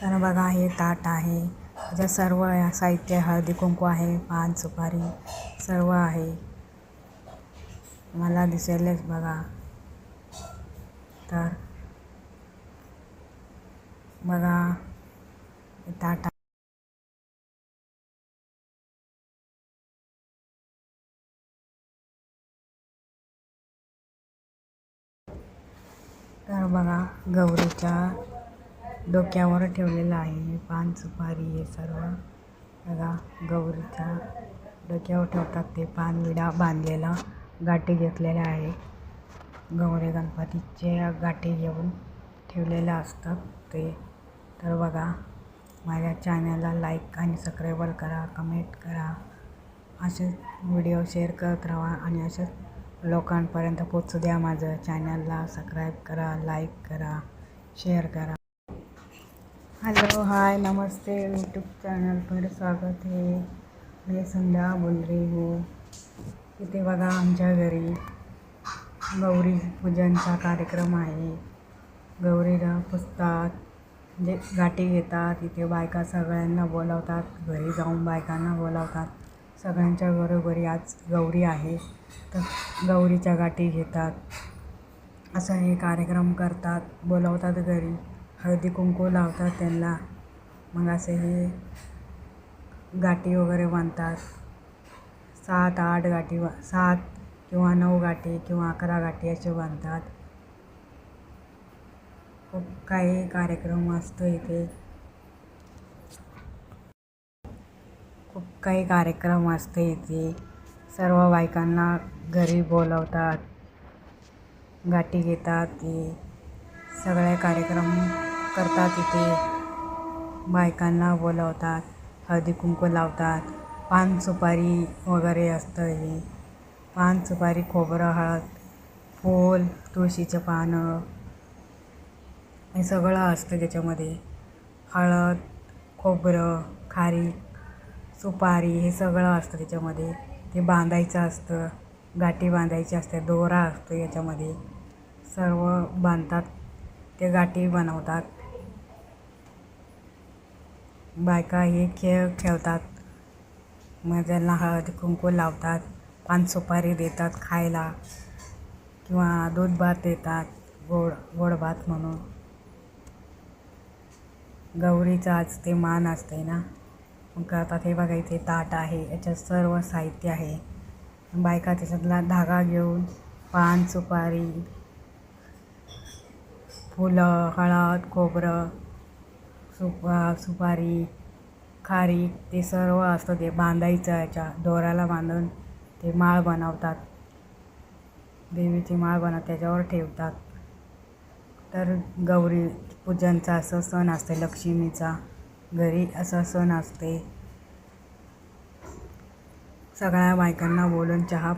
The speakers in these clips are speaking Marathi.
तर बघा हे ताट आहे. ज्या सर्व साहित्य हळदी कुंकू आहे पान सुपारी सर्व आहे. मला दिसेलच बघा. तर बघा ताट तर बघा गौरीच्या डोक्यावर ठेवलेलं आहे. पान सुपारी हे सर्व बघा गौरीच्या डोक्यावर ठेवतात ते. पान विडा बांधलेला गाठी घेतलेल्या आहे. गौरी गणपतीचे गाठी घेऊन ठेवलेल्या असतात ते. तर बघा माझ्या चॅनलला लाईक आणि सबस्क्राईबर करा कमेंट करा. असेच व्हिडिओ शेअर करत राहा आणि असेच लोकांपर्यंत पोचू द्या. माझं चॅनलला सबस्क्राईब करा लाईक करा शेअर करा. हॅलो हाय नमस्ते यूट्यूब चॅनल पर स्वागत आहे. मी संध्या बोल रही हूँ इथे बघा आमच्या घरी गौरी पूजनचा कार्यक्रम आहे. गौरीला पुजतात म्हणजे गाठी घेतात इथे बायका सगळ्यांना बोलावतात घरी जाऊन बायकांना बोलावतात. सगळ्यांच्या घरोघरी आज गौरी आहे तर गौरीच्या गाठी घेतात. असं हे कार्यक्रम करतात बोलावतात घरी. हळदी कुंकू लावतात त्यांना. मग असे हे गाठी वगैरे बांधतात. सात आठ गाठी वा सात किंवा नऊ गाठी किंवा अकरा गाठी असे बांधतात. खूप काही कार्यक्रम असतो इथे. खूप काही कार्यक्रम असतो इथे. सर्व बायकांना घरी बोलवतात. गाठी घेतात. ते सगळे कार्यक्रम करतात इथे. बायकांना बोलवतात हळदी कुंकू लावतात पान सुपारी वगैरे असतं हे. पान सुपारी खोबरं हळद फूल तुळशीचं पानं हे सगळं असतं त्याच्यामध्ये. हळद खोबरं खारी सुपारी हे सगळं असतं त्याच्यामध्ये. ते बांधायचं असतं गाठी बांधायची असते दोरा असतो याच्यामध्ये. सर्व बांधतात ते गाठी बनवतात. बायका हे खेळ खेळतात. मग त्यांना हळद कुंकू लावतात पान सुपारी देतात खायला किंवा दूध भात देतात गोड गोड भात म्हणून. गौरीचं आज ते मान असते ना? मग आता हे बघा इथे ताट आहे याच्यात सर्व साहित्य आहे. बायका त्याच्यातला धागा घेऊन पान सुपारी फुलं हळद खोबरं सुपा सुपारी खारीक ते सर्व असतं ते बांधायचं याच्या दोऱ्याला बांधून ते माळ बनवतात. देवीची माळ बनव त्याच्यावर ठेवतात. तर गौरी पूजनचा असं सण असते लक्ष्मीचा. घरी असा सण असते. सगळ्या बायकांना बोलून चहा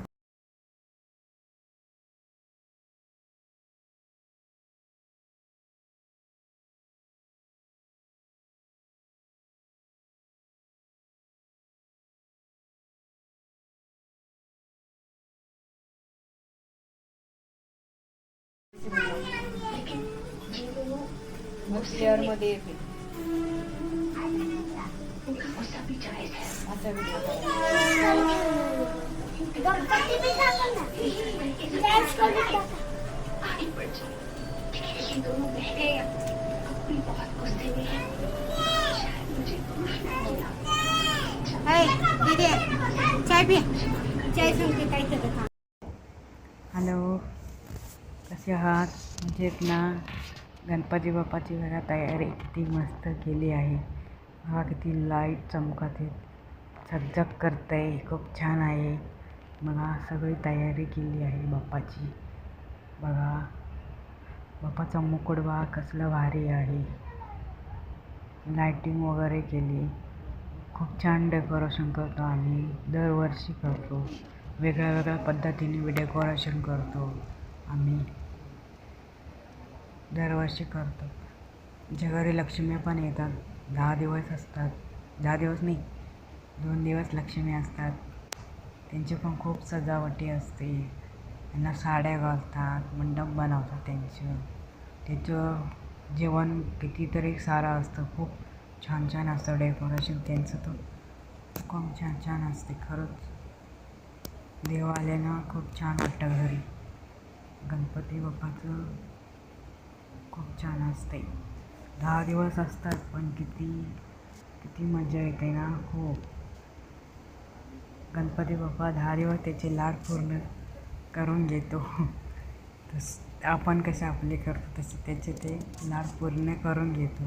मध्ये येते. असा व्हिडिओ बी दीदी चाय पी. चाय सांगते काय करत हॅलो कसे आहात मजेत ना गणपती बाप्पाची बघा तयारी किती मस्त केली आहे. बघा किती लाइट चमकत आहे सज्जक करत आहे खूप छान आहे. बघा सगळी तयारी केली आहे बाप्पाची. बघा बाप्पाचा मुकुट कसलं भारी आहे. लायटिंग वगैरे केली. खूप छान डेकोरेशन करतो आम्ही. दरवर्षी करतो. वेगळ्या वेगळ्या पद्धतीने डेकोरेशन करतो आम्ही. दरवर्षी करतो. आमच्या घरी लक्ष्मी पण येतात. दहा दिवस असतात. दहा दिवस नाही दोन दिवस लक्ष्मी असतात. त्यांची पण खूप सजावटी असते. त्यांना साड्या घालतात मंडप बनवतात त्यांचं. त्याचं जेवण कितीतरी सारं असतं. खूप छान छान असतं डेकोरेशन. त्यांचं तर खूप छान छान असते. खरंच देव आल्यानं ना खूप छान वाटतं घरी. गणपती बाप्पाचं खूप छान असते दहा दिवस असतात पण किती किती मजा येते ना. खूप गणपती बाप्पा दहा दिवस त्याचे लाड पूर्ण करून घेतो. तस आपण कसे आपले करतो तसे त्याचे ते लाड पूर्ण करून घेतो.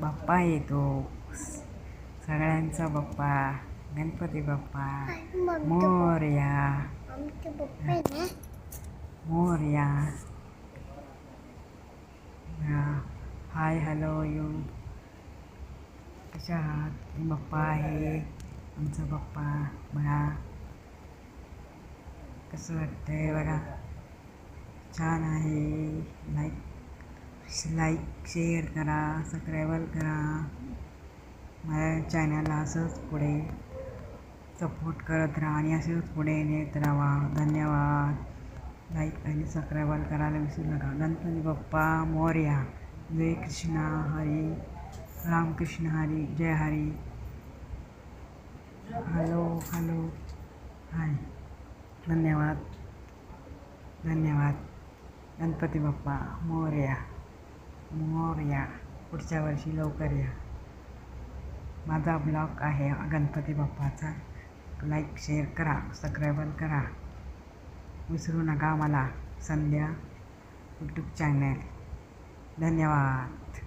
बाप्पा येतो. सगळ्यांचा Bappa Ganpati Bappa Morya. Morya. Hi hello you. कशा आहात? बाप्पा आहे. आमचा बाप्पा बघा कसं वाटतंय बघा? छान आहे. लाईक लाईक शेअर करा सबस्क्राईबर करा. माझ्या चॅनलला असंच पुढे सपोर्ट करत राहा आणि असंच पुढे नेत राहा. धन्यवाद. लाईक आणि सबस्क्राईबर करायला विसरू नका. गणपती बाप्पा मोर्या. जय कृष्णा हरी रामकृष्ण हरी जय हरी। हॅलो हॅलो हाय धन्यवाद. धन्यवाद. गणपती बाप्पा मोर्या मोरया पुढच्या वर्षी लवकर या. माझा ब्लॉग आहे गणपती बाप्पाचा. लाईक शेअर करा सबस्क्राईबर करा. विसरू नका मला संध्या यूट्यूब चॅनल धन्यवाद